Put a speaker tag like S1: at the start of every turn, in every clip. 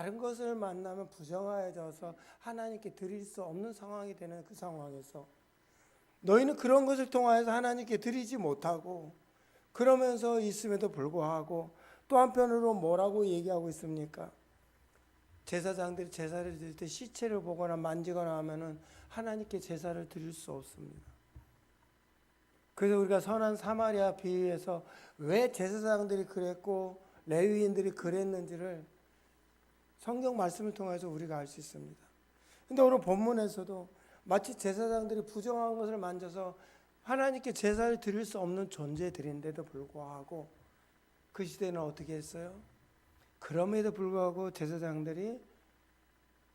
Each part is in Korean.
S1: 다른 것을 만나면 부정하여져서 하나님께 드릴 수 없는 상황이 되는 그 상황에서 너희는 그런 것을 통하여서 하나님께 드리지 못하고 그러면서 있음에도 불구하고 또 한편으로 뭐라고 얘기하고 있습니까? 제사장들이 제사를 드릴 때 시체를 보거나 만지거나 하면은 하나님께 제사를 드릴 수 없습니다. 그래서 우리가 선한 사마리아 비유에서 왜 제사장들이 그랬고 레위인들이 그랬는지를 성경 말씀을 통해서 우리가 알 수 있습니다. 근데 오늘 본문에서도 마치 제사장들이 부정한 것을 만져서 하나님께 제사를 드릴 수 없는 존재들인데도 불구하고 그 시대는 어떻게 했어요? 그럼에도 불구하고 제사장들이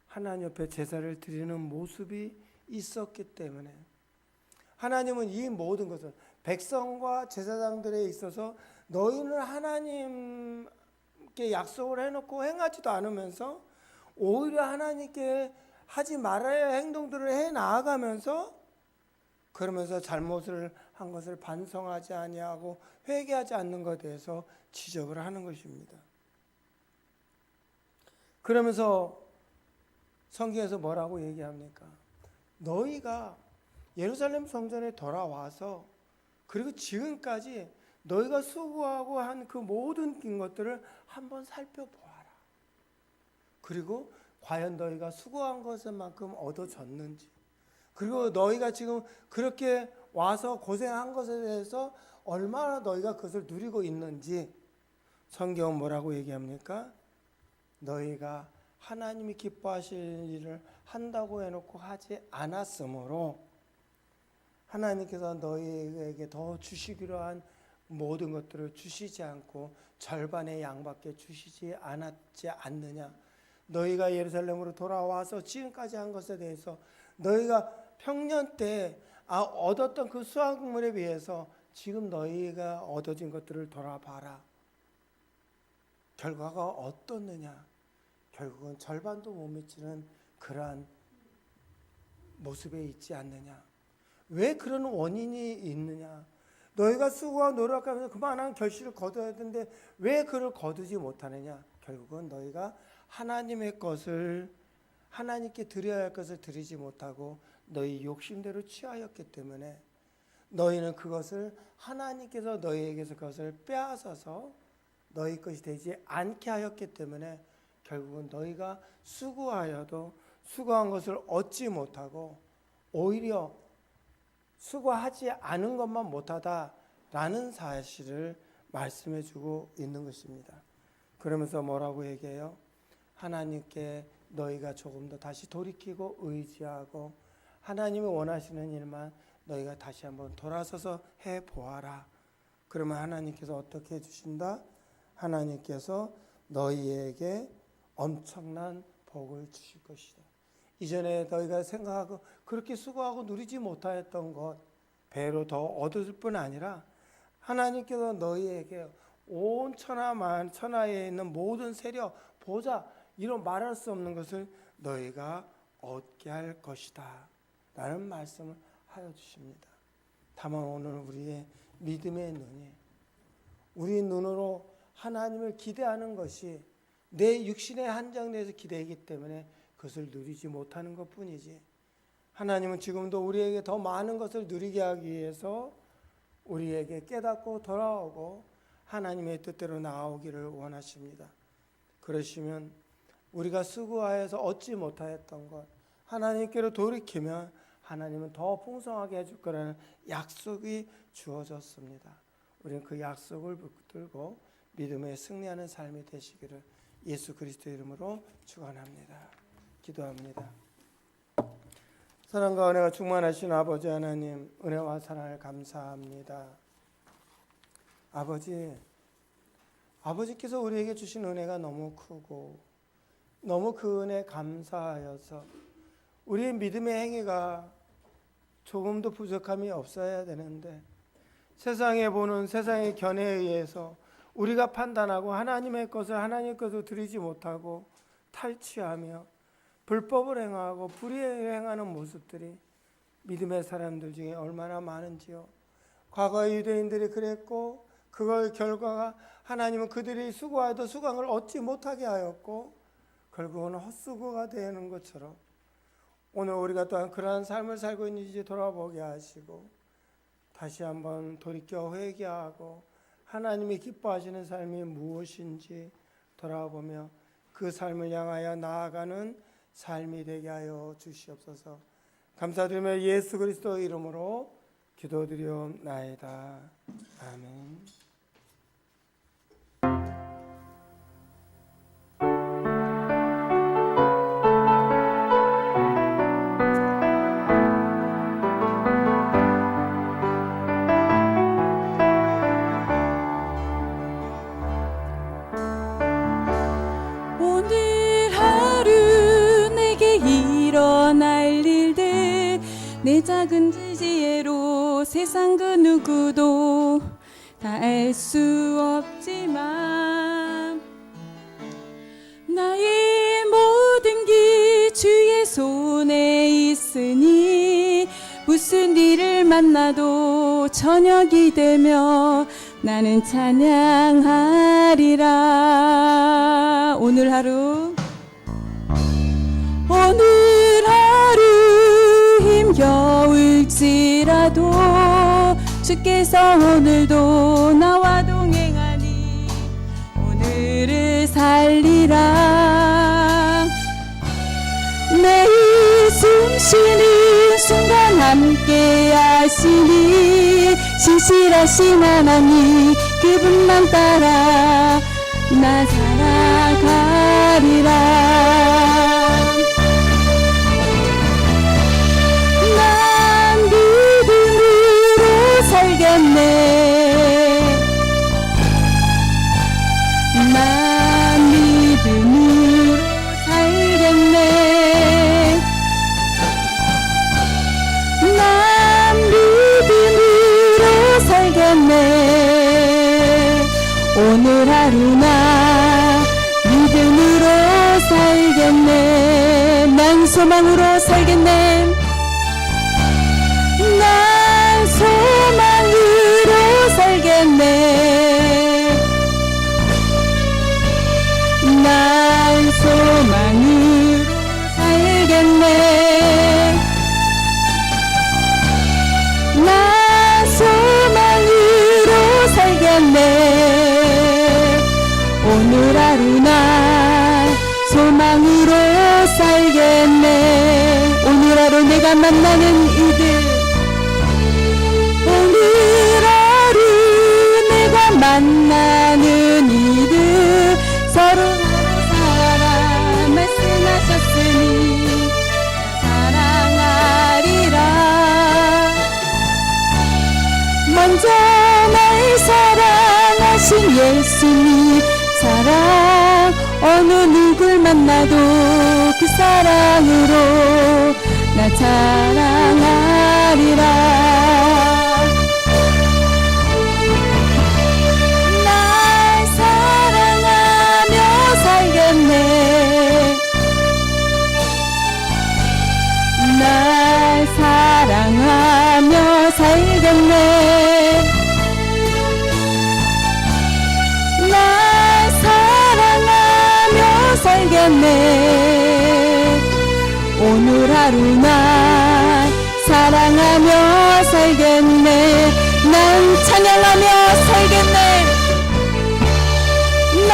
S1: 하나님 옆에 제사를 드리는 모습이 있었기 때문에 하나님은 이 모든 것을 백성과 제사장들에 있어서 너희는 하나님 께 약속을 해놓고 행하지도 않으면서 오히려 하나님께 하지 말아야 할 행동들을 해 나아가면서 그러면서 잘못을 한 것을 반성하지 아니하고 회개하지 않는 것에 대해서 지적을 하는 것입니다. 그러면서 성경에서 뭐라고 얘기합니까? 너희가 예루살렘 성전에 돌아와서 그리고 지금까지 너희가 수고하고 한 그 모든 것들을 한번 살펴보아라. 그리고 과연 너희가 수고한 것만큼 얻어졌는지, 그리고 너희가 지금 그렇게 와서 고생한 것에 대해서 얼마나 너희가 그것을 누리고 있는지 성경은 뭐라고 얘기합니까? 너희가 하나님이 기뻐하실 일을 한다고 해놓고 하지 않았으므로 하나님께서 너희에게 더 주시기로 한 모든 것들을 주시지 않고 절반의 양밖에 주시지 않았지 않느냐. 너희가 예루살렘으로 돌아와서 지금까지 한 것에 대해서 너희가 평년 때 아, 얻었던 그 수확물에 비해서 지금 너희가 얻어진 것들을 돌아봐라. 결과가 어떻느냐? 결국은 절반도 못 미치는 그러한 모습에 있지 않느냐? 왜 그런 원인이 있느냐? 너희가 수고하고 노력하면서 그만한 결실을 거둬야 되는데 왜 그를 거두지 못하느냐? 결국은 너희가 하나님의 것을 하나님께 드려야 할 것을 드리지 못하고 너희 욕심대로 취하였기 때문에 너희는 그것을 하나님께서 너희에게서 그것을 빼앗아서 너희 것이 되지 않게 하였기 때문에 결국은 너희가 수고하여도 수고한 것을 얻지 못하고 오히려 수고하지 않은 것만 못하다라는 사실을 말씀해 주고 있는 것입니다. 그러면서 뭐라고 얘기해요? 하나님께 너희가 조금 더 다시 돌이키고 의지하고 하나님이 원하시는 일만 너희가 다시 한번 돌아서서 해 보아라. 그러면 하나님께서 어떻게 해 주신다? 하나님께서 너희에게 엄청난 복을 주실 것이다. 이전에 너희가 생각하고 그렇게 수고하고 누리지 못하였던 것 배로 더 얻을 뿐 아니라 하나님께서 너희에게 온 천하만 천하에 있는 모든 세력 보자 이런 말할 수 없는 것을 너희가 얻게 할 것이다 라는 말씀을 하여 주십니다. 다만 오늘 우리의 믿음의 눈이 우리 눈으로 하나님을 기대하는 것이 내 육신의 한정 내에서 기대이기 때문에 그것을 누리지 못하는 것 뿐이지. 하나님은 지금도 우리에게 더 많은 것을 누리게 하기 위해서 우리에게 깨닫고 돌아오고 하나님의 뜻대로 나아오기를 원하십니다. 그러시면 우리가 수고하여서 얻지 못하였던 것 하나님께로 돌이키면 하나님은 더 풍성하게 해줄 거라는 약속이 주어졌습니다. 우리는 그 약속을 붙들고 믿음에 승리하는 삶이 되시기를 예수 그리스도 이름으로 축원합니다. 기도합니다. 사랑과 은혜가 충만하신 아버지 하나님 은혜와 사랑을 감사합니다. 아버지 아버지께서 우리에게 주신 은혜가 너무 크고 너무 그 은혜 감사하여서 우리의 믿음의 행위가 조금도 부족함이 없어야 되는데 세상에 보는 세상의 견해에 의해서 우리가 판단하고 하나님의 것을 하나님의 것으로 드리지 못하고 탈취하며 불법을 행하고 불의를 행하는 모습들이 믿음의 사람들 중에 얼마나 많은지요. 과거 유대인들이 그랬고 그걸 결과가 하나님은 그들이 수고하여도 수강을 얻지 못하게 하였고 결국은 헛수고가 되는 것처럼 오늘 우리가 또한 그러한 삶을 살고 있는지 돌아보게 하시고 다시 한번 돌이켜 회개하고 하나님이 기뻐하시는 삶이 무엇인지 돌아보며 그 삶을 향하여 나아가는 삶이 되게 하여 주시옵소서. 감사드리며 예수 그리스도 이름으로 기도드리옵나이다. 아멘.
S2: 내 작은 지혜로 세상 그 누구도 다 알 수 없지만 나의 모든 길 주의 손에 있으니 무슨 일을 만나도 저녁이 되며 나는 찬양하리라. 오늘 하루 주께서 오늘도 나와 동행하니 오늘을 살리라. 매일 숨쉬는 순간 함께 하시니 신실하신 하나님 그분만 따라 나 살아 만나는 이들. 오늘 하루 내가 만나는 이들. 서로 사랑 말씀하셨으니 사랑하리라. 먼저 날 사랑하신 예수님 사랑. 어느 누굴 만나도 그 사랑으로 하루 날 사랑하며 살겠네 난 찬양하며 살겠네. 나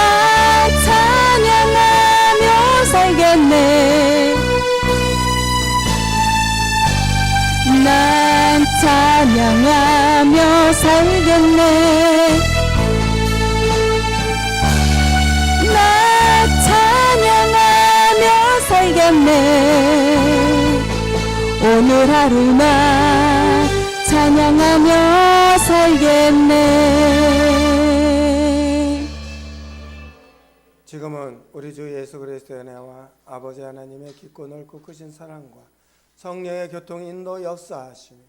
S2: 찬양하며 살겠네. 난 찬양하며 살겠네. 나 찬양하며 살겠네 오늘 하루 나 찬양하며 살겠네.
S1: 지금은 우리 주 예수 그리스도의 은혜와 아버지 하나님의 깊고 넓고 크신 사랑과 성령의 교통 인도 역사하시니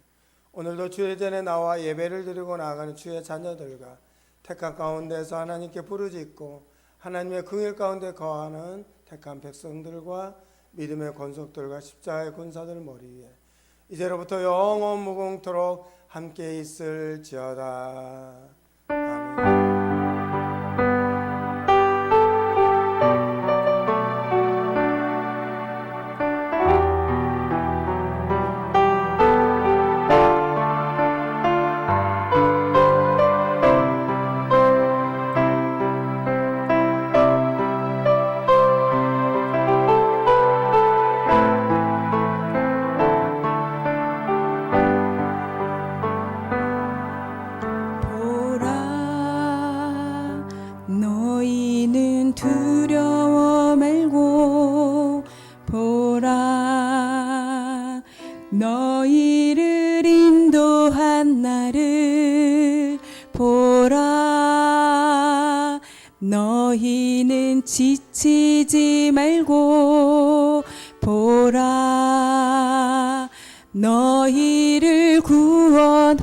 S1: 오늘도 주의 전에 나와 예배를 드리고 나아가는 주의 자녀들과 택한 가운데서 하나님께 부르짖고 하나님의 긍일 가운데 거하는 택한 백성들과 믿음의 권속들과 십자가의 군사들 머리 위에 이제로부터 영원 무궁토록 함께 있을지어다.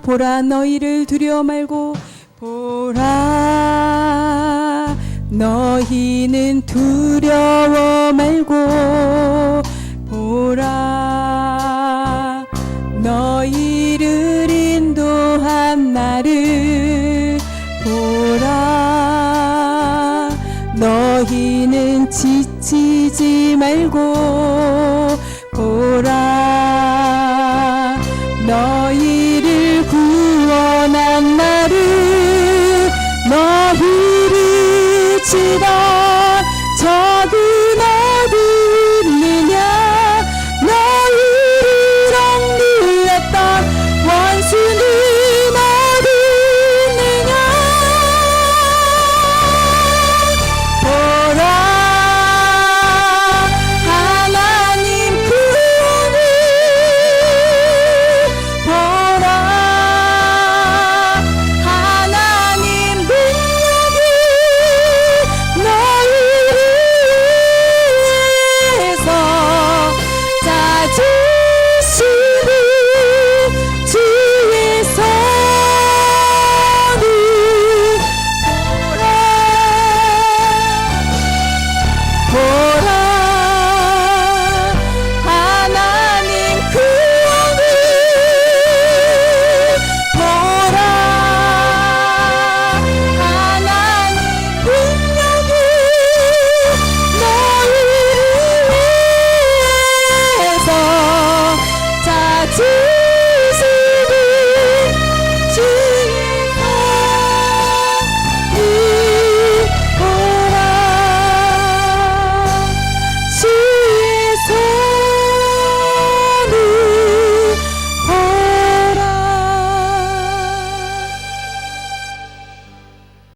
S2: 보라 너희를 두려 말고 보라 너희는 두려워 말고 보라